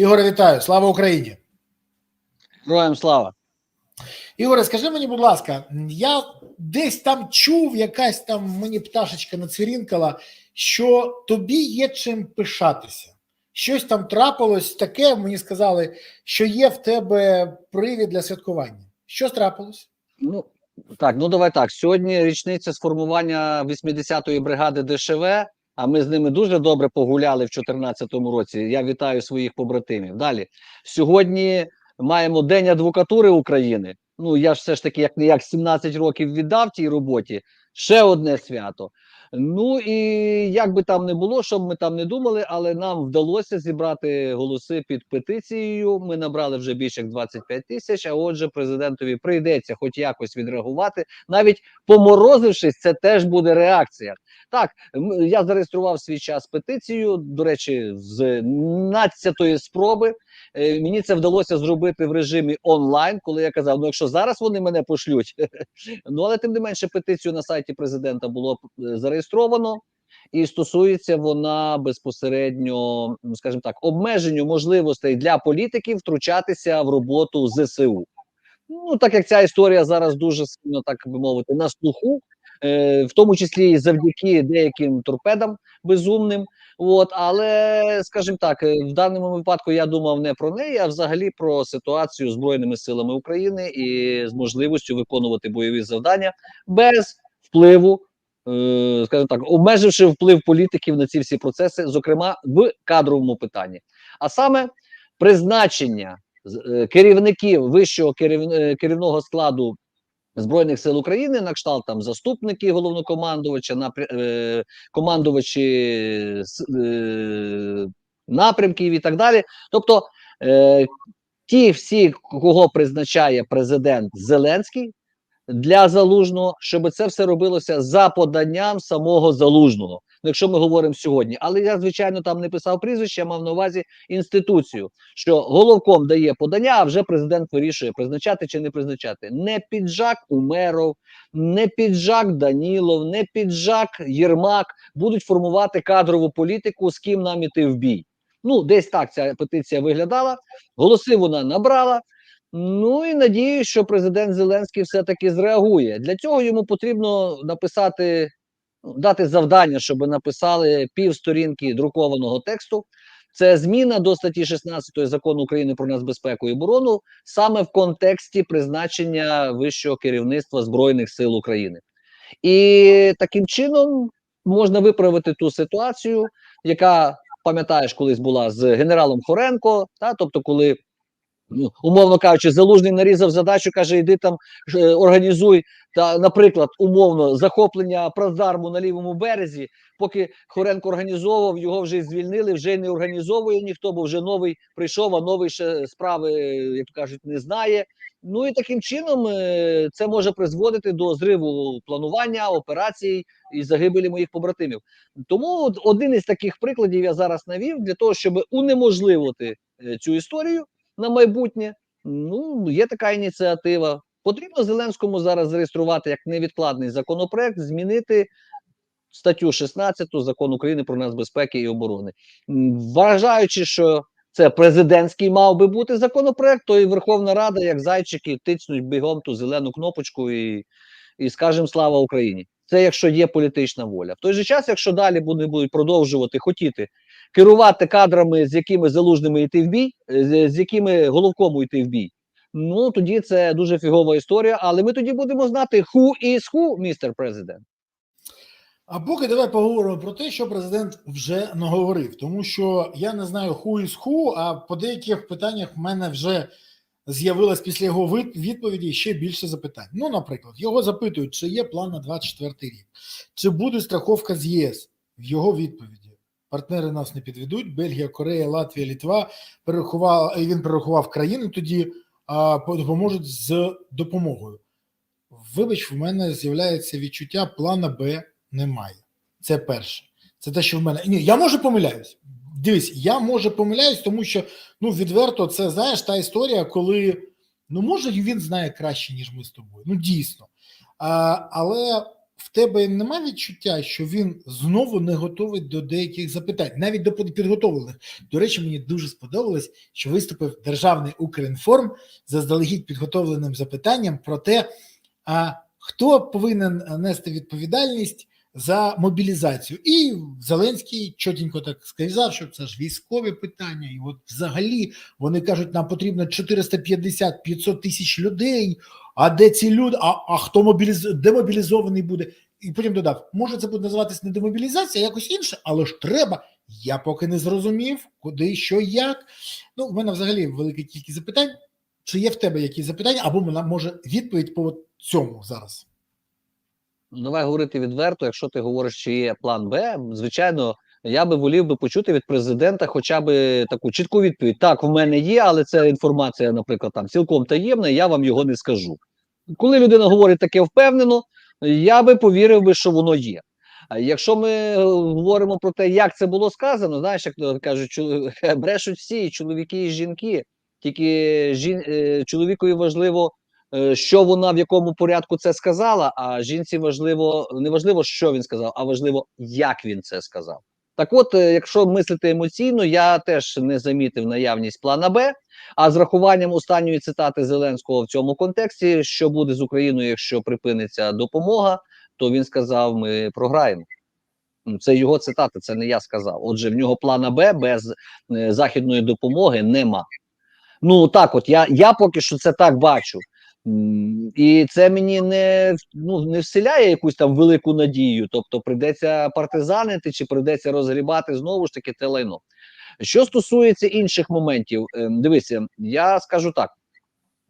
Ігоре, вітаю! Слава Україні! Героям слава. Ігоре, скажи мені, будь ласка, я десь там чув, якась там мені пташечка нацвірінкала, що тобі є чим пишатися. Щось там трапилось таке, мені сказали, що є в тебе привід для святкування. Що трапилось? Ну так, ну давай так. Сьогодні річниця сформування 80-ї бригади ДШВ. А ми з ними дуже добре погуляли в 2014 році. Я вітаю своїх побратимів. Далі сьогодні маємо День адвокатури України. Ну я ж все ж таки, як не як 17 років віддав тій роботі. Ще одне свято. Ну і як би там не було, що б ми там не думали, але нам вдалося зібрати голоси під петицією. Ми набрали вже більше як 25 тисяч. А отже, президентові прийдеться хоч якось відреагувати, навіть поморозившись, це теж буде реакція. Так, я зареєстрував свій час петицію. До речі, з 12-ї спроби. Е, Мені це вдалося зробити в режимі онлайн, коли я казав: ну якщо зараз вони мене пошлють, ну але тим не менше петицію на сайті президента було е, зареєстровано. І стосується вона безпосередньо, скажімо так, обмеженню можливостей для політиків втручатися в роботу ЗСУ. Ну так як ця історія зараз дуже сильно, так би мовити, на слуху, е, в тому числі і завдяки деяким торпедам безумним. От, але скажімо так, е, в даному випадку я думав не про неї, а взагалі про ситуацію з збройними силами України і з можливістю виконувати бойові завдання без впливу, е, скажімо так, обмеживши вплив політиків на ці всі процеси, зокрема в кадровому питанні, а саме призначення е, керівників вищого керівного складу. Збройних сил України на кшталт там заступники головнокомандувача, напря- е, командувачі е, напрямків і так далі. Тобто е, ті всі, кого призначає президент Зеленський для залужного, щоб це все робилося за поданням самого залужного. Ну, якщо ми говоримо сьогодні, але я звичайно там не писав прізвище, я мав на увазі інституцію, що головком дає подання, а вже президент вирішує призначати чи не призначати. Не піджак Умеров, не піджак Данілов, не піджак Єрмак будуть формувати кадрову політику, з ким нам іти в бій. Ну, десь так ця петиція виглядала. Голоси вона набрала. Ну і надію, що президент Зеленський все-таки зреагує. Для цього йому потрібно написати, дати завдання, щоб написали півсторінки друкованого тексту. Це зміна до статті 16 закону України про нацбезпеку і оборону саме в контексті призначення вищого керівництва Збройних сил України. І таким чином можна виправити ту ситуацію, яка пам'ятаєш, колись була з генералом Хоренко, та тобто, коли ну, умовно кажучи, залужний нарізав задачу, каже: іди там е, організуй та, наприклад, умовно захоплення плацдарму на лівому березі. Поки Хоренко організовував, його вже звільнили, вже не організовує ніхто, бо вже новий прийшов, а новий ще справи, як кажуть, не знає. Ну і таким чином е, це може призводити до зриву планування операцій і загибелі моїх побратимів. Тому один із таких прикладів я зараз навів для того, щоб унеможливити е, цю історію на майбутнє. Ну, є така ініціатива. Потрібно Зеленському зараз зареєструвати як невідкладний законопроект, змінити статтю 16 закону України про нацбезпеки і оборони. Вважаючи, що це президентський мав би бути законопроект, то і Верховна Рада, як зайчики, тицнуть бігом ту зелену кнопочку і, і скажемо слава Україні. Це якщо є політична воля. В той же час, якщо далі будуть продовжувати хотіти керувати кадрами, з якими залужними йти в бій, е, з, з якими головкому йти в бій. Ну тоді це дуже фігова історія. Але ми тоді будемо знати who is who, містер президент. А поки давай поговоримо про те, що президент вже наговорив, тому що я не знаю who is who, а по деяких питаннях в мене вже з'явилось після його відповіді ще більше запитань. Ну, наприклад, його запитують, чи є план на 24 рік, чи буде страховка з ЄС в його відповіді. Партнери нас не підведуть. Бельгія, Корея, Латвія, Літва перерахував, і він перерахував країни тоді, а допоможуть з допомогою. Вибач, в мене з'являється відчуття плана Б немає. Це перше. Це те, що в мене. Ні, я може помиляюсь. Дивись, я може помиляюсь, тому що ну відверто, це знаєш та історія, коли ну може він знає краще, ніж ми з тобою. Ну дійсно. А, але в тебе немає відчуття, що він знову не готовий до деяких запитань, навіть до підготовлених. До речі, мені дуже сподобалось, що виступив державний Укрінформ заздалегідь підготовленим запитанням про те, а хто повинен нести відповідальність за мобілізацію. І Зеленський чотенько так сказав, що це ж військові питання, і от взагалі вони кажуть, нам потрібно 450-500 тисяч людей. А де ці люди? А, а хто мобіліз... демобілізований буде? І потім додав: може, це буде називатись не демобілізація, а якось інше, але ж треба. Я поки не зрозумів, куди, що, як. Ну, в мене взагалі велика кількість запитань. Чи є в тебе якісь запитання, або вона може відповідь по цьому зараз? Давай говорити відверто. Якщо ти говориш, чи є план Б, звичайно, я би волів би почути від президента хоча б таку чітку відповідь. Так, в мене є, але це інформація, наприклад, там цілком таємна, я вам його не скажу. Коли людина говорить таке впевнено, я би повірив би, що воно є. Якщо ми говоримо про те, як це було сказано, знаєш, як кажуть, брешуть всі, чоловіки і жінки. Тільки жін... е, чоловікові важливо, е, що вона в якому порядку це сказала, а жінці важливо не важливо, що він сказав, а важливо, як він це сказав. Так от, е, якщо мислити емоційно, я теж не замітив наявність плана Б. А з рахуванням останньої цитати Зеленського в цьому контексті, що буде з Україною, якщо припиниться допомога, то він сказав: ми програємо. Це його цитата, це не я сказав. Отже, в нього плана Б без е, західної допомоги нема. Ну так, от я, я поки що це так бачу. І це мені не, ну, не вселяє якусь там велику надію. Тобто прийдеться партизанити чи прийдеться розгрібати знову ж таки те лайно. Що стосується інших моментів, ем, дивися, я скажу так: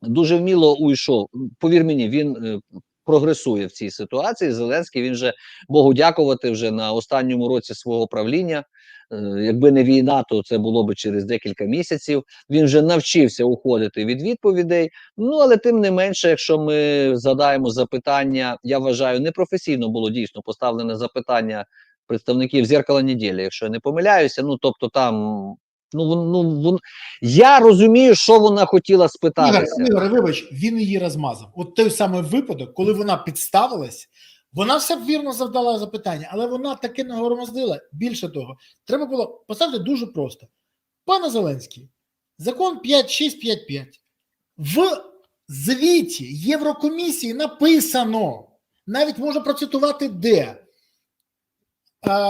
дуже вміло уйшов. Повір мені, він е, прогресує в цій ситуації. Зеленський він же Богу дякувати вже на останньому році свого правління. Е, Якби не війна, то це було би через декілька місяців. Він вже навчився уходити від відповідей. Ну але тим не менше, якщо ми задаємо запитання, я вважаю, непрофесійно було дійсно поставлене запитання представників зеркала неділі, якщо я не помиляюся. Ну тобто там. Ну, ну, вон... я розумію, що вона хотіла Ігор, спитатися. Ігор, вибач, він її розмазав. От той самий випадок, коли вона підставилась, вона все вірно завдала запитання, але вона таки не. Більше того, треба було поставити дуже просто. Пане Зеленський, закон 5655. В звіті Єврокомісії написано, навіть можу процитувати де.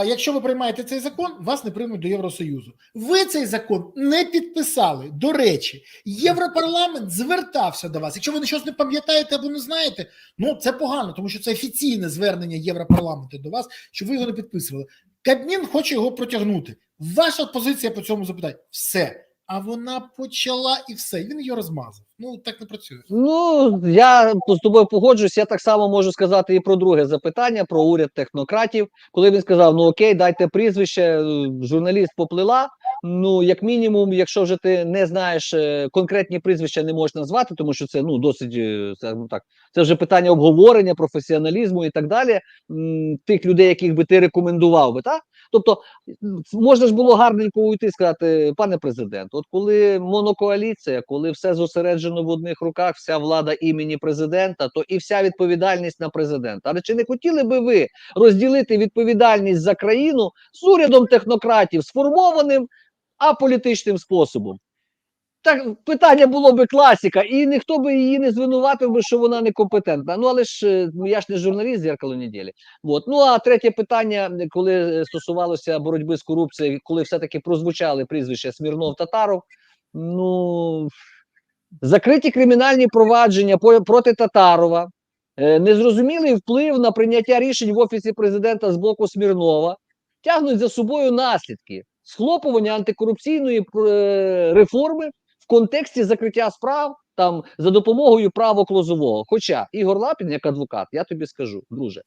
Якщо ви приймаєте цей закон, вас не приймуть до Євросоюзу. Ви цей закон не підписали. До речі, Європарламент звертався до вас. Якщо ви щось не пам'ятаєте або не знаєте, ну це погано, тому що це офіційне звернення Європарламенту до вас, що ви його не підписували. Кабмін хоче його протягнути. Ваша позиція по цьому запитання все. А вона почала і все. Він її розмазав. Ну так не працює. Ну я з тобою погоджуюсь. Я так само можу сказати і про друге запитання про уряд технократів. Коли він сказав: Ну окей, дайте прізвище, е, журналіст поплила. Ну, як мінімум, якщо вже ти не знаєш е, конкретні прізвища, не можеш назвати, тому що це ну досить е, скажімо так. Це вже питання обговорення, професіоналізму і так далі. Тих людей, яких би ти рекомендував би, так? Тобто можна ж було гарненько уйти і сказати, пане президент, от коли монокоаліція, коли все зосереджено в одних руках, вся влада імені президента, то і вся відповідальність на президента. Але чи не хотіли би ви розділити відповідальність за країну з урядом технократів, сформованим аполітичним способом? Так питання було би класіка, і ніхто би її не звинуватив би, що вона некомпетентна. Ну але ж е, ну, я ж не журналіст зеркало неділі. От. Ну а третє питання, коли е, стосувалося боротьби з корупцією, коли все-таки прозвучали прізвища Смірнов Татаров, ну закриті кримінальні провадження проти Татарова, е, незрозумілий вплив на прийняття рішень в офісі президента з боку Смірнова, тягнуть за собою наслідки схлопування антикорупційної е, реформи в контексті закриття справ там за допомогою правок Лозового. Хоча Ігор Лапін, як адвокат, я тобі скажу, друже.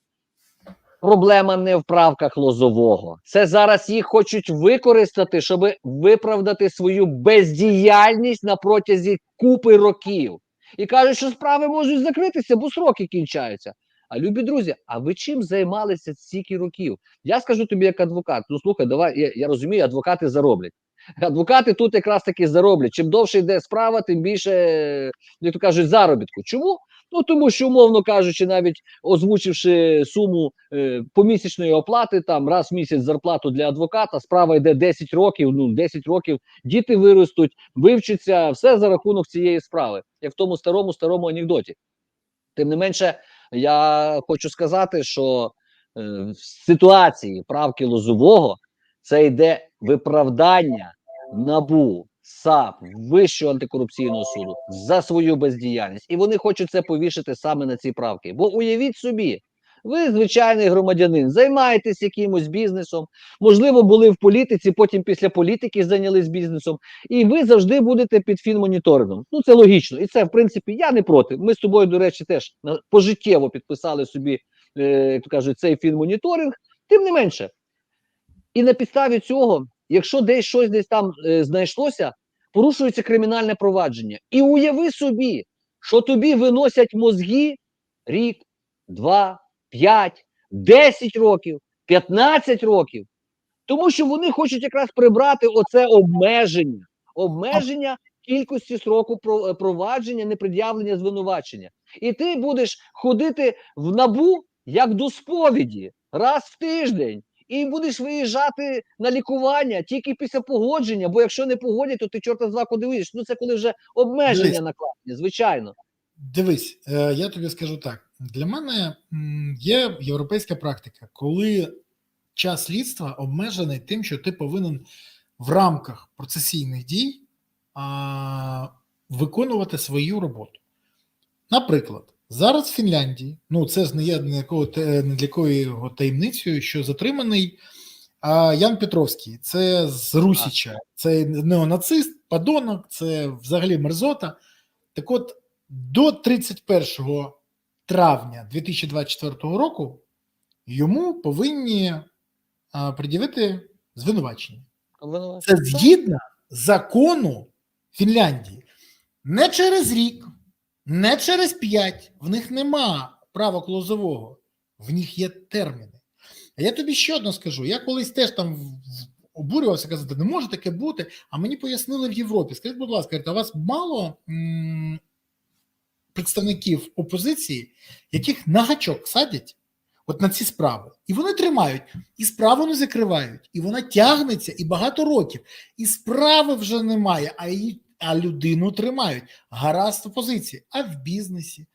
Проблема не в правках Лозового. Це зараз їх хочуть використати, щоб виправдати свою бездіяльність на протязі купи років. І кажуть, що справи можуть закритися, бо сроки кінчаються. А любі друзі, а ви чим займалися стільки років? Я скажу тобі як адвокат. Ну слухай, давай я, я розумію, адвокати зароблять. Адвокати тут якраз таки зароблять. Чим довше йде справа, тим більше, як то кажуть, заробітку. Чому? Ну тому що, умовно кажучи, навіть озвучивши суму е, помісячної оплати, там раз в місяць зарплату для адвоката, справа йде 10 років. Ну 10 років діти виростуть, вивчаться, все за рахунок цієї справи, як в тому старому старому анекдоті. Тим не менше, я хочу сказати, що е, в ситуації правки Лозового це йде виправдання набу САП Вищого антикорупційного суду за свою бездіяльність, і вони хочуть це повішити саме на ці правки. Бо уявіть собі, ви звичайний громадянин, займаєтесь якимось бізнесом, можливо, були в політиці, потім після політики зайнялись бізнесом, і ви завжди будете під фінмоніторингом. Ну це логічно, і це в принципі я не проти. Ми з тобою, до речі, теж пожиттєво підписали собі, е, як то кажуть, цей фінмоніторинг. Тим не менше, і на підставі цього, якщо десь щось десь там е, знайшлося, порушується кримінальне провадження. І уяви собі, що тобі виносять мозги рік, два, п'ять, десять років, 15 років. Тому що вони хочуть якраз прибрати оце обмеження, обмеження кількості сроку е, провадження, непред'явлення звинувачення. І ти будеш ходити в набу як до сповіді раз в тиждень. І будеш виїжджати на лікування тільки після погодження, бо якщо не погодять, то ти чорта з куди вийдеш. Ну це коли вже обмеження накладені, звичайно. Дивись, е, я тобі скажу так: для мене є європейська практика, коли час слідства обмежений тим, що ти повинен в рамках процесійних дій а, виконувати свою роботу. Наприклад, зараз в Фінляндії, ну це ж не є не для якого таємницею, що затриманий а, Ян Петровський, це з Русіча, це неонацист, падонок, це взагалі мерзота. Так от, до 31 травня 2024 року йому повинні пред'явити звинувачення. Це згідно закону Фінляндії. Не через рік, не через п'ять. В них нема права клозового, в них є терміни. А я тобі ще одно скажу: я колись теж там обурювався, казати, не може таке бути. А мені пояснили в Європі. Скажіть, будь ласка, а у вас мало представників опозиції, яких на гачок садять от на ці справи, і вони тримають, і справу не закривають, і вона тягнеться і багато років, і справи вже немає, а її а людину тримають. Гаразд опозиції, а в бізнесі.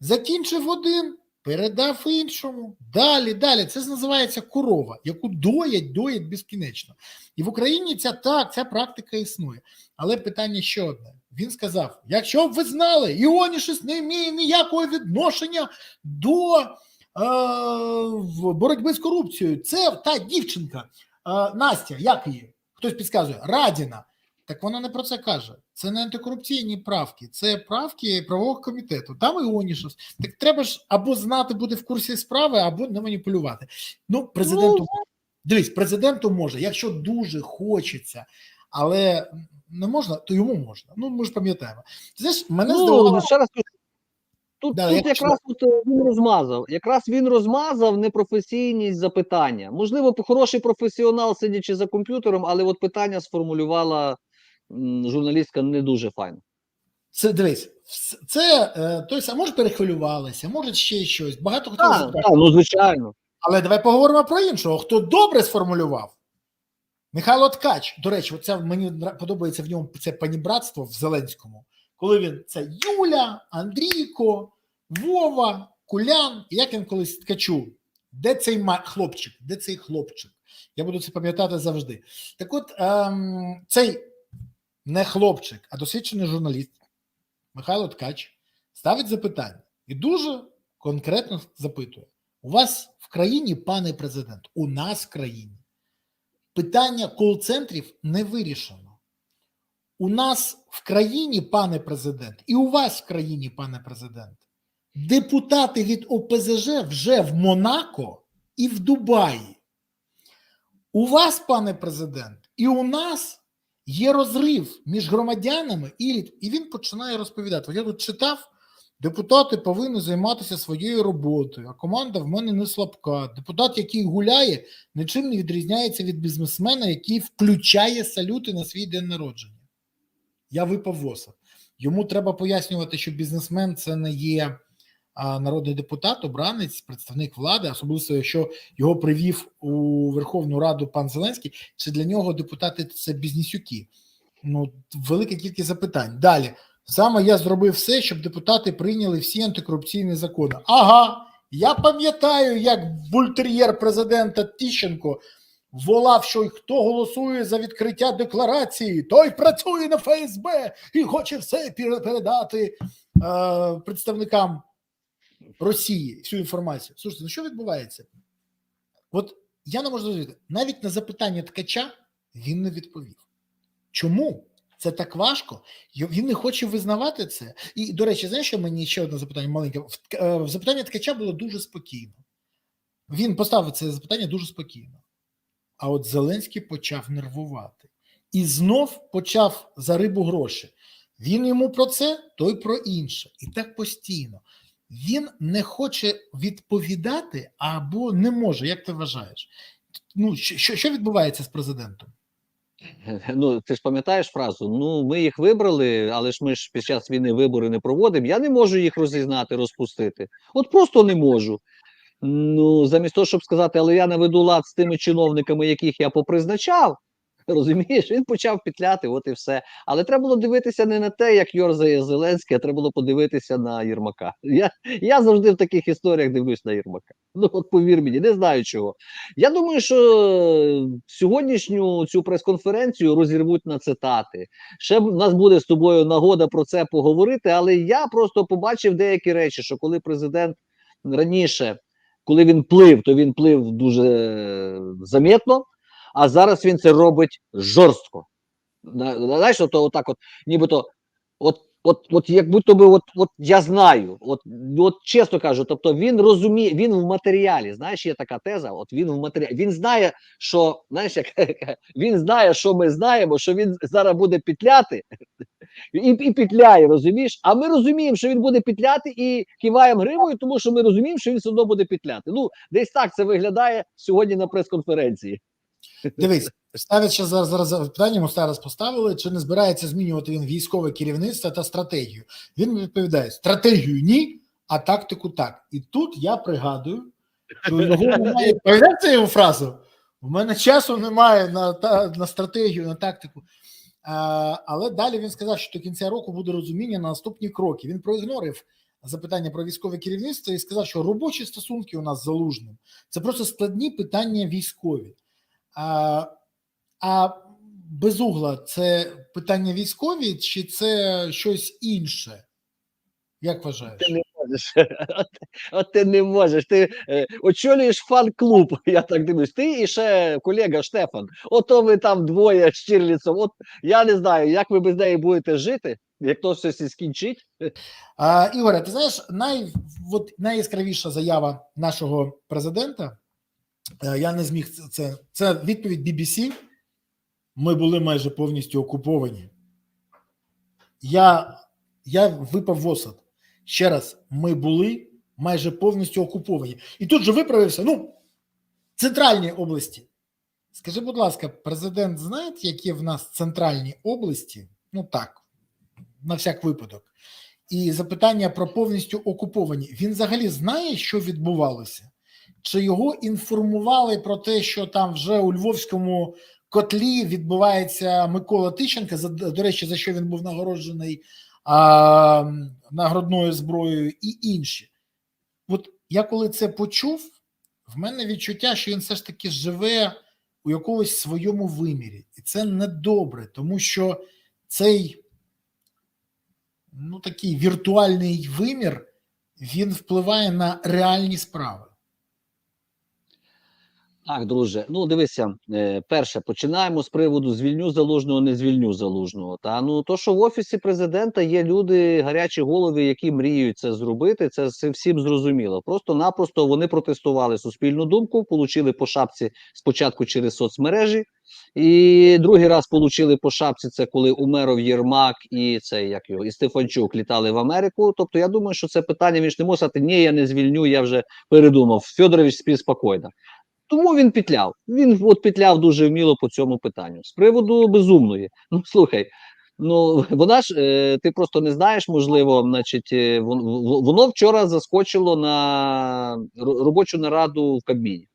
Закінчив один, передав іншому. Далі, далі. Це називається корова, яку доять, доять безкінечно. І в Україні ця так, ця практика існує. Але питання ще одне. Він сказав: якщо б ви знали, Іонішис не має ніякого відношення до е, боротьби з корупцією. Це та дівчинка, е, Настя, як її? Хтось підказує, Радіна. Так вона не про це каже. Це не антикорупційні правки, це правки правового комітету. Там Іонішис. Так треба ж або знати бути в курсі справи, або не маніпулювати. Ну, президенту дивись, президенту може, якщо дуже хочеться, але не можна, то йому можна. Ну, ми ж пам'ятаємо. Ти знаєш, мене Ну, здивувало. ще раз тут, Да, тут якраз от, е, він розмазав. Якраз він розмазав непрофесійність запитання. Можливо, хороший професіонал, сидячи за комп'ютером, але от питання сформулювала журналістка не дуже файно. Це дивись, це е, той сам, може перехвилювалися, може ще щось. Багато хто Так, так, ну звичайно. Але давай поговоримо про іншого. Хто добре сформулював? Михайло Ткач. До речі, оце мені подобається в ньому це панібратство в Зеленському, коли він це Юля, Андрійко, Вова, Кулян. Як він колись ткачу? Де цей хлопчик? Де цей хлопчик? Я буду це пам'ятати завжди. Так от, ем, цей не хлопчик, а досвідчений журналіст Михайло Ткач ставить запитання і дуже конкретно запитує: у вас в країні, пане президент, у нас в країні питання кол-центрів не вирішено. У нас в країні, пане президент, і у вас в країні, пане президент, депутати від ОПЗЖ вже в Монако і в Дубаї. У вас, пане президент, і у нас є розрив між громадянами і. І він починає розповідати. Я тут читав, депутати повинні займатися своєю роботою, а команда в мене не слабка. Депутат, який гуляє, нічим не відрізняється від бізнесмена, який включає салюти на свій день народження. Я випав воса. Йому треба пояснювати, що бізнесмен це не є народний депутат, обранець, представник влади, особливо якщо його привів у Верховну Раду пан Зеленський, чи для нього депутати це бізнесюки? Ну, велика кількість запитань. Далі саме я зробив все, щоб депутати прийняли всі антикорупційні закони. Ага, я пам'ятаю, як бультер'єр президента Тіщенко волав, що хто голосує за відкриття декларації, той працює на ФСБ і хоче все передати е, представникам Росії всю інформацію. Слушайте, ну що відбувається? От я не можу зрозуміти, навіть на запитання ткача він не відповів. Чому? Це так важко. Він не хоче визнавати це. І, до речі, знаєш, що мені ще одне запитання маленьке. Е, в Запитання ткача було дуже спокійно. Він поставив це запитання дуже спокійно. А от Зеленський почав нервувати і знов почав за рибу гроші. Він йому про це, той про інше. І так постійно. Він не хоче відповідати або не може. Як ти вважаєш? Ну, що- що відбувається з президентом? Ну, ти ж пам'ятаєш фразу? Ну, ми їх вибрали, але ж ми ж під час війни вибори не проводимо. Я не можу їх розізнати, розпустити. От просто не можу. Ну, замість того, щоб сказати, але я наведу лад з тими чиновниками, яких я попризначав. Розумієш, він почав петляти, от і все. Але треба було дивитися не на те, як Йорзає Зеленський, а треба було подивитися на Єрмака. Я, я завжди в таких історіях дивлюсь на Єрмака. Ну, от повір мені, не знаю чого. Я думаю, що сьогоднішню цю прес-конференцію розірвуть на цитати. Ще в нас буде з тобою нагода про це поговорити, але я просто побачив деякі речі, що коли президент раніше, коли він плив, то він плив дуже е, замітно, а зараз він це робить жорстко. На- на- Знаєш, от, отак, от, нібито, от, от, от як будто би, от, от я знаю, от, от чесно кажу, тобто він розуміє, він в матеріалі. Знаєш, є така теза, от він в матеріалі. Він знає, що знаєш, як він знає, що ми знаємо, що він зараз буде петляти, і, і петляє, розумієш? А ми розуміємо, що він буде петляти і киваємо гривою, тому що ми розуміємо, що він все одно буде петляти. Ну, десь так це виглядає сьогодні на прес-конференції. Дивись, ставлять ще зараз, зараз питання, ми зараз поставили, чи не збирається змінювати він військове керівництво та стратегію. Він відповідає: стратегію ні, а тактику так. І тут я пригадую, що його немає. Пам'ятаєте його фразу? У мене часу немає на, та, на стратегію, на тактику. А, але далі він сказав, що до кінця року буде розуміння на наступні кроки. Він проігнорив запитання про військове керівництво і сказав, що робочі стосунки у нас з залужним це просто складні питання військові. А, а безугла це питання військові, чи це щось інше? Як вважаєш? Ти не можеш. От, от ти не можеш. Ти е, очолюєш фан-клуб. Я так дивлюсь. Ти і ще колега Штефан. Ото ви там двоє з Чірліцем. От я не знаю, як ви без неї будете жити, як то все скінчить. А, Ігоре, ти знаєш, най, от, найяскравіша заява нашого президента. Е, Я не зміг це- це. Це відповідь BBC. Ми були майже повністю окуповані. Я, я випав в осад. Ще раз, ми були майже повністю окуповані. І тут же виправився. Ну, центральні області. Скажи, будь ласка, президент знає, які в нас центральні області? Ну так, на всяк випадок. І запитання про повністю окуповані. Він взагалі знає, що відбувалося? Чи його інформували про те, що там вже у Львовському котлі відбувається Микола Тищенка, за, до речі, за що він був нагороджений а, нагородною зброєю, і інші. От я коли це почув, в мене відчуття, що він все ж таки живе у якомусь своєму вимірі. І це недобре, тому що цей ну, такий віртуальний вимір, він впливає на реальні справи. Так, друже. Ну, дивися, е, перше, починаємо з приводу звільню залужного, не звільню залужного. Та ну то, що в офісі президента є люди, гарячі голови, які мріють це зробити, це всім зрозуміло. Просто-напросто вони протестували суспільну думку, получили по шапці спочатку через соцмережі, і другий раз получили по шапці. Це коли Умеров Єрмак і це як його і Стефанчук літали в Америку. Тобто, я думаю, що це питання він ж не може сказати, ні, я не звільню, я вже передумав. Федорович спів спокійно. Тому він петляв. Він от петляв дуже вміло по цьому питанню. З приводу безумної. Ну слухай, Ну, вона ж е, ти просто не знаєш, можливо, значить, е, вон- воно вчора заскочило на робочу нараду в Кабміні.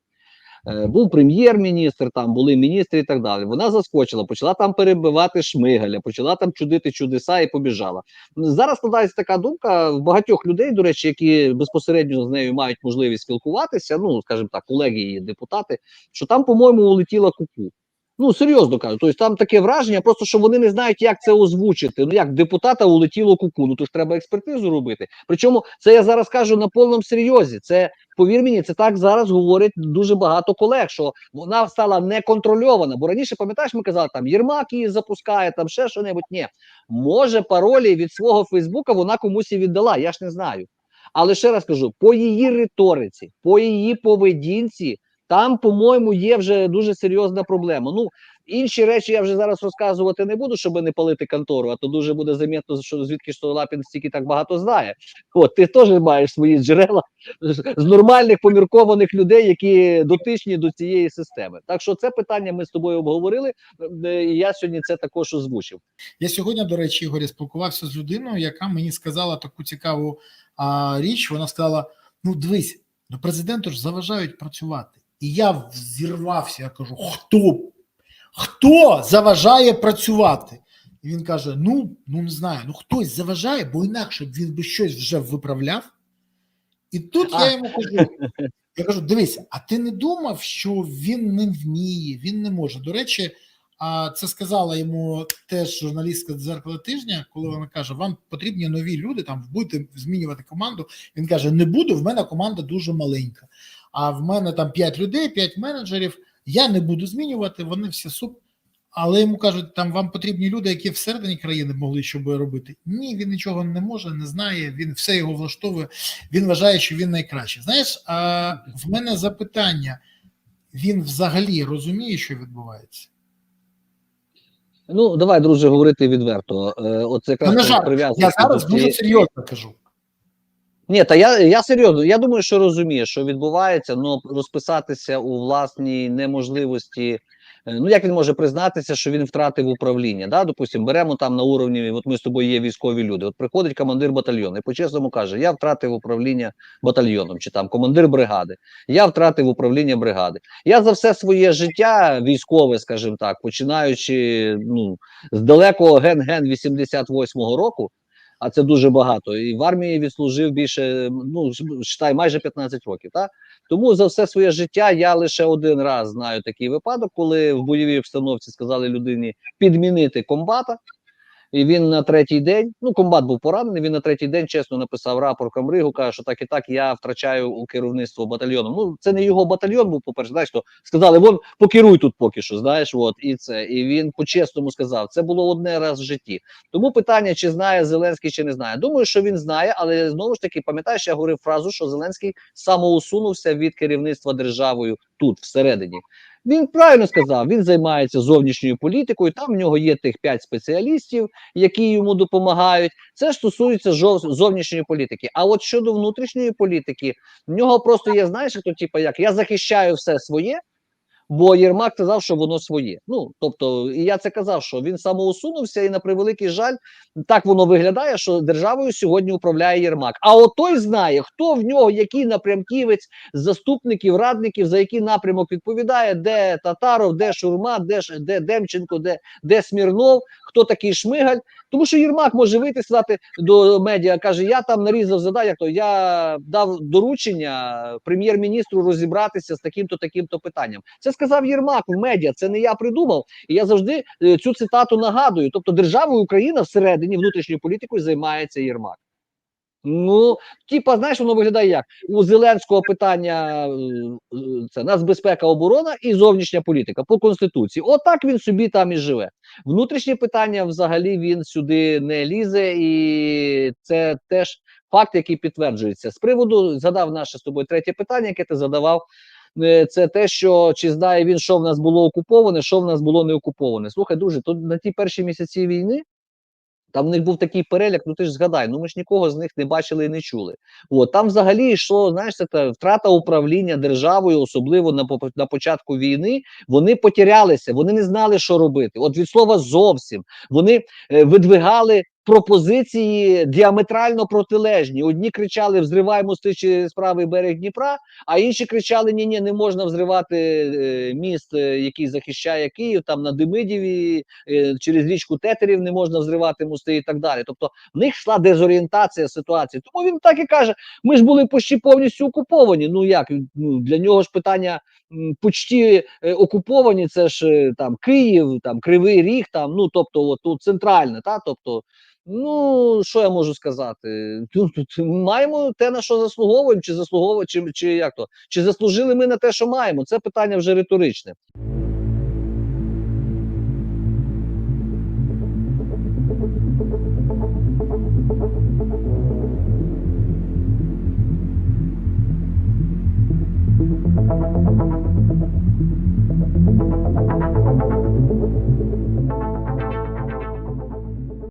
Е, Був прем'єр-міністр, там були міністри і так далі. Вона заскочила, почала там перебивати шмигаля, почала там чудити чудеса і побіжала. Зараз складається така думка в багатьох людей, до речі, які безпосередньо з нею мають можливість спілкуватися. Ну, скажімо так, колеги і депутати, що там, по-моєму, улетіла куку. Ну, серйозно кажу, тобто там таке враження, просто що вони не знають, як це озвучити. Ну як депутата улетіло куку, ну то ж треба експертизу робити. Причому це я зараз кажу на повному серйозі. Це повір мені, це так зараз говорять дуже багато колег, що вона стала неконтрольована. Бо раніше, пам'ятаєш, ми казали, там Єрмак її запускає, там ще що-небудь. Ні, може паролі від свого Фейсбука вона комусь і віддала. Я ж не знаю. Але ще раз кажу: по її риториці, по її поведінці, там, по-моєму, є вже дуже серйозна проблема. Ну інші речі я вже зараз розказувати не буду, щоб не палити контору, а то дуже буде замітно, що звідки то Лапін стільки так багато знає. От ти теж маєш свої джерела з нормальних поміркованих людей, які дотичні до цієї системи. Так що це питання ми з тобою обговорили. е, І я сьогодні це також озвучив. Я сьогодні, до речі, Ігорі, спілкувався з людиною, яка мені сказала таку цікаву а, річ. Вона сказала: ну, дивись, ну президенту ж заважають працювати. І я зірвався. Я кажу: хто? Хто заважає працювати? І він каже: Ну, ну не знаю, ну хтось заважає, бо інакше б він би щось вже виправляв. І тут А. я йому кажу: я кажу: дивись, а ти не думав, що він не вміє, він не може. До речі, а це сказала йому теж журналістка дзеркала тижня, коли вона каже: Вам потрібні нові люди, там будете змінювати команду. Він каже: Не буду, в мене команда дуже маленька. А в мене там 5 людей, 5 менеджерів. Я не буду змінювати, вони всі суп. Але йому кажуть, там вам потрібні люди, які всередині країни могли щоб робити. Ні, він нічого не може, не знає. Він все його влаштовує. Він вважає, що він найкращий. Знаєш, а в мене запитання: він взагалі розуміє, що відбувається? Ну давай, друже, говорити відверто. Оце якраз Ну, прив'язується Я зараз дуже серйозно кажу. Ні, та я, я серйозно. Я думаю, що розуміє, що відбувається, але розписатися у власній неможливості. е, Ну як він може признатися, що він втратив управління? Да? Допустимо, беремо там на уровні, от ми з тобою є військові люди. От приходить командир батальйону і по-чесному каже: Я втратив управління батальйоном, чи там командир бригади, я втратив управління бригади. Я за все своє життя військове, скажімо так, починаючи ну, з далекого ген-ген 88-го року, а це дуже багато. І в армії відслужив більше, ну считай, майже 15 років. Та Тому за все своє життя я лише один раз знаю такий випадок, коли в бойовій обстановці сказали людині підмінити комбата. І він на третій день, ну комбат був поранений. Він на третій день чесно написав рапорт Камригу, каже, що так і так я втрачаю у керівництво батальйоном. Ну це не його батальйон був. По перше, знаєш, то сказали, вон покеруй тут поки що. Знаєш, от і це. І він по-чесному сказав, це було одне раз в житті. Тому питання, чи знає Зеленський, чи не знає. Думаю, що він знає, але знову ж таки, пам'ятаєш, я говорив фразу, що Зеленський самоусунувся від керівництва державою тут, всередині. Він правильно сказав, він займається зовнішньою політикою. Там в нього є тих п'ять спеціалістів, які йому допомагають. Це стосується зовнішньої політики. А от щодо внутрішньої політики, в нього просто є, знаєш, то типу, як я захищаю все своє. Бо Єрмак сказав, що воно своє. Ну тобто, і я це казав, що він самоусунувся, і на превеликий жаль, так воно виглядає, що державою сьогодні управляє Єрмак. А от той знає, хто в нього який напрямківець заступників, радників, за який напрямок відповідає, де Татаров, де Шурма, де де Демченко, де, де Смірнов, хто такий Шмигаль. Тому що Єрмак може вийти сказати до медіа, каже: Я там нарізав задання, то я дав доручення прем'єр-міністру розібратися з таким-то таким-то питанням. Це сказав Єрмак в медіа. Це не я придумав. І я завжди е, цю цитату нагадую. Тобто, держава Україна всередині внутрішньою політикою займається Єрмак. Ну, типа, знаєш, воно виглядає як у Зеленського питання е, е, це нацбезпека, оборона і зовнішня політика по конституції. Отак він собі там і живе. Внутрішні питання взагалі він сюди не лізе, і це теж факт, який підтверджується. З приводу згадав наше з тобою третє питання, яке ти задавав. е, Це те, що чи знає він, що в нас було окуповане, що в нас було не окуповане. Слухай, друже, то на ті перші місяці війни Там в них був такий переляк, ну ти ж згадай, ну ми ж нікого з них не бачили і не чули. От там взагалі йшло, знаєш, це та втрата управління державою, особливо на на початку війни. Вони потерялися, вони не знали, що робити. От від слова зовсім вони е, видвигали пропозиції діаметрально протилежні. Одні кричали: взривай мости через правий берег Дніпра, а інші кричали: ні, ні, не можна взривати е, міст, е, який захищає Київ, там на Демидіві, е, через річку Тетерів не можна взривати мости і так далі. Тобто в них йшла дезорієнтація ситуації. Тому він так і каже: ми ж були почти повністю окуповані. Ну як ну, для нього ж питання е, окуповані, це ж там Київ, там Кривий Ріг, там ну тобто, от тут центральне, та тобто. Ну, що я можу сказати? Тут, тут маємо те, на що заслуговуємо, чи заслуговуємо, чи, чи як то, чи заслужили ми на те, що маємо? Це питання вже риторичне.